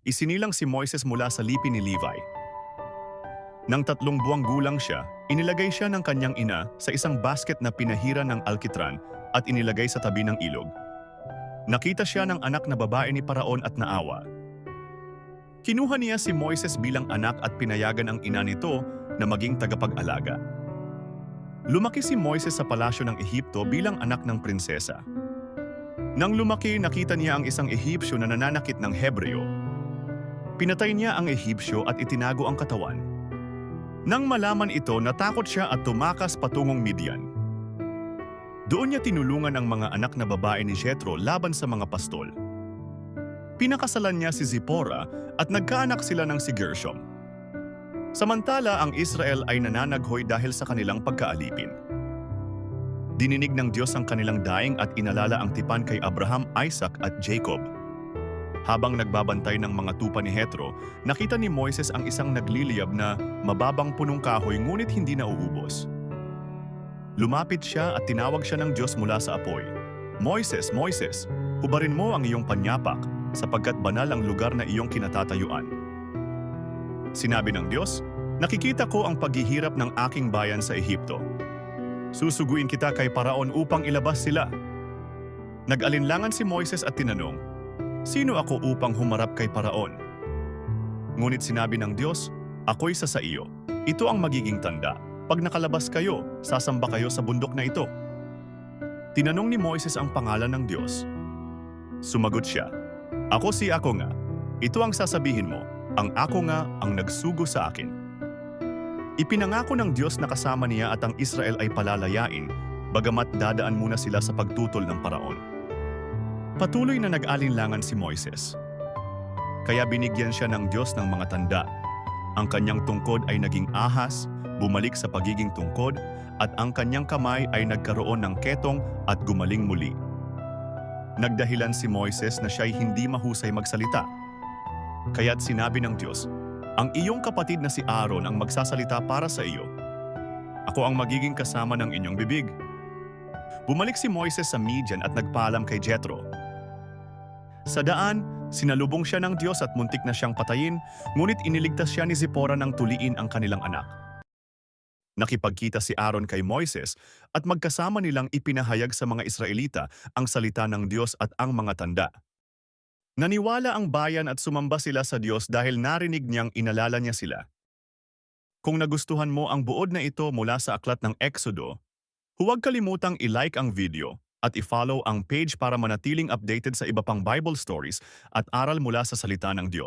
Isinilang si Moises mula sa lipi ni Levi. Nang tatlong buwang gulang siya, inilagay siya ng kanyang ina sa isang basket na pinahira ng alkitran at inilagay sa tabi ng ilog. Nakita siya ng anak na babae ni Paraon at naawa. Kinuha niya si Moises bilang anak at pinayagan ang ina nito na maging tagapag-alaga. Lumaki si Moises sa palasyo ng Ehipto bilang anak ng prinsesa. Nang lumaki, nakita niya ang isang Ehipsyo na nananakit ng Hebreo. Pinatay niya ang Ehipsyo at itinago ang katawan. Nang malaman ito, natakot siya at tumakas patungong Midian. Doon niya tinulungan ang mga anak na babae ni Jethro laban sa mga pastol. Pinakasalan niya si Zipporah at nagkaanak sila ng si Gershom. Samantala, ang Israel ay nananaghoy dahil sa kanilang pagkaalipin. Dininig ng Diyos ang kanilang daing at inalala ang tipan kay Abraham, Isaac at Jacob. Habang nagbabantay ng mga tupa ni Hetro, nakita ni Moises ang isang nagliliyab na mababang punong kahoy ngunit hindi nauubos. Lumapit siya at tinawag siya ng Diyos mula sa apoy. Moises, Moises, hubarin mo ang iyong panyapak sapagkat banal ang lugar na iyong kinatatayuan. Sinabi ng Diyos, nakikita ko ang paghihirap ng aking bayan sa Ehipto. Susuguin kita kay Paraon upang ilabas sila. Nag-alinlangan si Moises at tinanong, Sino ako upang humarap kay Paraon? Ngunit sinabi ng Diyos, Ako'y sa sa iyo. Ito ang magiging tanda. Pag nakalabas kayo, sasamba kayo sa bundok na ito. Tinanong ni Moises ang pangalan ng Diyos. Sumagot siya, Ako si ako nga. Ito ang sasabihin mo, ang ako nga ang nagsugo sa akin. Ipinangako ng Diyos na kasama niya at ang Israel ay palalayain, bagamat dadaan muna sila sa pagtutol ng paraon. Patuloy na nag-alinlangan si Moises. Kaya binigyan siya ng Diyos ng mga tanda. Ang kanyang tungkod ay naging ahas, bumalik sa pagiging tungkod, at ang kanyang kamay ay nagkaroon ng ketong at gumaling muli. Nagdahilan si Moises na siya'y hindi mahusay magsalita. Kaya't sinabi ng Diyos, Ang iyong kapatid na si Aaron ang magsasalita para sa iyo. Ako ang magiging kasama ng inyong bibig. Bumalik si Moises sa Midian at nagpaalam kay Jethro. Sa daan, sinalubong siya ng Diyos at muntik na siyang patayin, ngunit iniligtas siya ni Zipporah ng tuliin ang kanilang anak. Nakipagkita si Aaron kay Moises at magkasama nilang ipinahayag sa mga Israelita ang salita ng Diyos at ang mga tanda. Naniwala ang bayan at sumamba sila sa Diyos dahil narinig niyang inalala niya sila. Kung nagustuhan mo ang buod na ito mula sa aklat ng Exodo, huwag kalimutang i-like ang video at i-follow ang page para manatiling updated sa iba pang Bible stories at aral mula sa salita ng Diyos.